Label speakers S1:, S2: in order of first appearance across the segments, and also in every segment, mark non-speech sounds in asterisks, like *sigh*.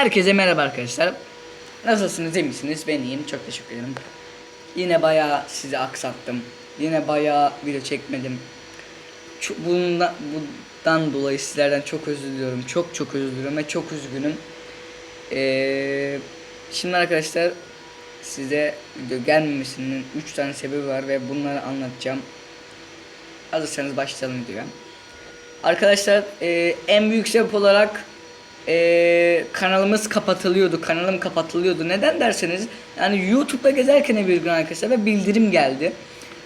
S1: Herkese merhaba arkadaşlar. Nasılsınız iyi misiniz? Ben iyiyim. Çok teşekkür ederim. Yine bayağı sizi aksattım. Yine bayağı video çekmedim. Şu- Bundan, bundan dolayı sizlerden çok özür diliyorum. Çok çok özür diliyorum ve çok üzgünüm. Ee, şimdi arkadaşlar size video gelmemesinin 3 tane sebebi var ve bunları anlatacağım. Hazırsanız başlayalım videoya. Arkadaşlar e, en büyük sebep olarak e, kanalımız kapatılıyordu. Kanalım kapatılıyordu. Neden derseniz yani YouTube'da gezerken bir gün arkadaşlar ve bildirim geldi.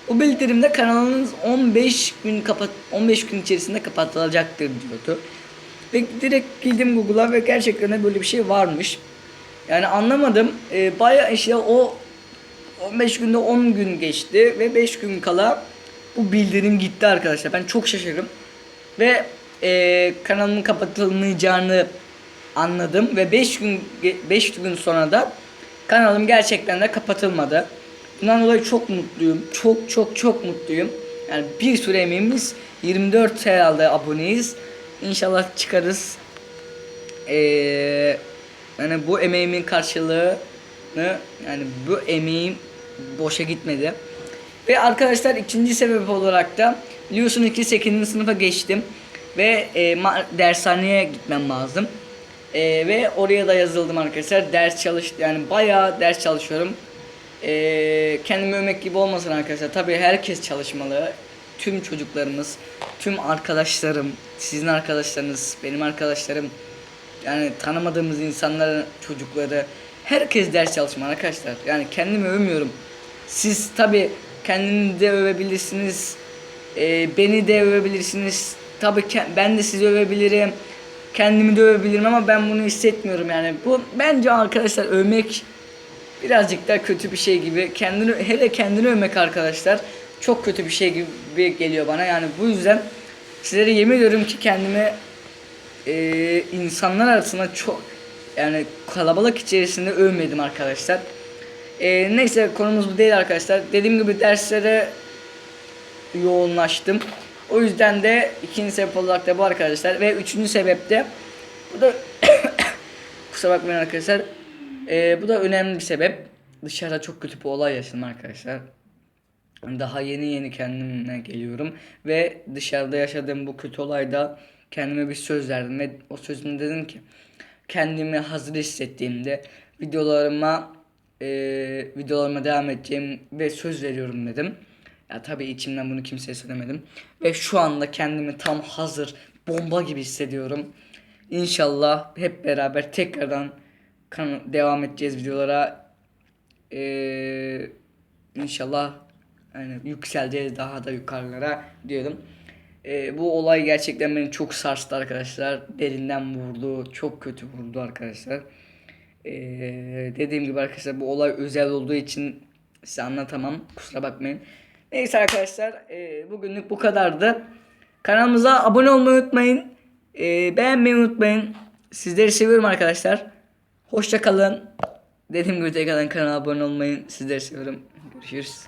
S1: O bildirimde kanalınız 15 gün kapat 15 gün içerisinde kapatılacaktır diyordu. Ve direkt girdim Google'a ve gerçekten de böyle bir şey varmış. Yani anlamadım. E, bayağı işte o 15 günde 10 gün geçti ve 5 gün kala bu bildirim gitti arkadaşlar. Ben çok şaşırdım. Ve e, kanalımın kapatılmayacağını anladım ve 5 gün 5 gün sonra da kanalım gerçekten de kapatılmadı. Bundan dolayı çok mutluyum. Çok çok çok mutluyum. Yani bir sürü emeğimiz 24 herhalde aboneyiz. İnşallah çıkarız. Ee, yani bu emeğimin karşılığını yani bu emeğim boşa gitmedi. Ve arkadaşlar ikinci sebep olarak da biliyorsunuz ki 8. sınıfa geçtim ve e, dershaneye gitmem lazım. E, ve oraya da yazıldım arkadaşlar. Ders çalış yani bayağı ders çalışıyorum. E, kendimi övmek gibi olmasın arkadaşlar. Tabii herkes çalışmalı. Tüm çocuklarımız, tüm arkadaşlarım, sizin arkadaşlarınız, benim arkadaşlarım, yani tanımadığımız insanların çocukları herkes ders çalışmalı arkadaşlar. Yani kendimi övmüyorum. Siz tabi kendinizi de övebilirsiniz. Ee, beni de övebilirsiniz. Tabi ben de sizi övebilirim. Kendimi de övebilirim ama ben bunu hissetmiyorum yani. Bu bence arkadaşlar övmek birazcık da kötü bir şey gibi. Kendini hele kendini övmek arkadaşlar çok kötü bir şey gibi geliyor bana. Yani bu yüzden sizlere yemin ediyorum ki kendimi e, insanlar arasında çok yani kalabalık içerisinde övmedim arkadaşlar. E, neyse konumuz bu değil arkadaşlar. Dediğim gibi derslere yoğunlaştım. O yüzden de ikinci sebep olarak da bu arkadaşlar ve üçüncü sebep de bu da *coughs* kusura bakmayın arkadaşlar. E, bu da önemli bir sebep. Dışarıda çok kötü bir olay yaşadım arkadaşlar. Daha yeni yeni kendime geliyorum ve dışarıda yaşadığım bu kötü olayda kendime bir söz verdim ve o sözümde dedim ki kendimi hazır hissettiğimde videolarıma e, videolarıma devam edeceğim ve söz veriyorum dedim. Ya tabii içimden bunu kimseye söylemedim ve şu anda kendimi tam hazır bomba gibi hissediyorum. İnşallah hep beraber tekrardan kan- devam edeceğiz videolara. Ee, inşallah yani yükseleceğiz daha da yukarılara diyorum. Ee, bu olay gerçekten beni çok sarstı arkadaşlar. Derinden vurdu. Çok kötü vurdu arkadaşlar. Ee, dediğim gibi arkadaşlar bu olay özel olduğu için size anlatamam. Kusura bakmayın. Neyse arkadaşlar e, bugünlük bu kadardı. Kanalımıza abone olmayı unutmayın. E, beğenmeyi unutmayın. Sizleri seviyorum arkadaşlar. Hoşça kalın. Dediğim gibi tekrardan kanala abone olmayı sizleri seviyorum. Görüşürüz.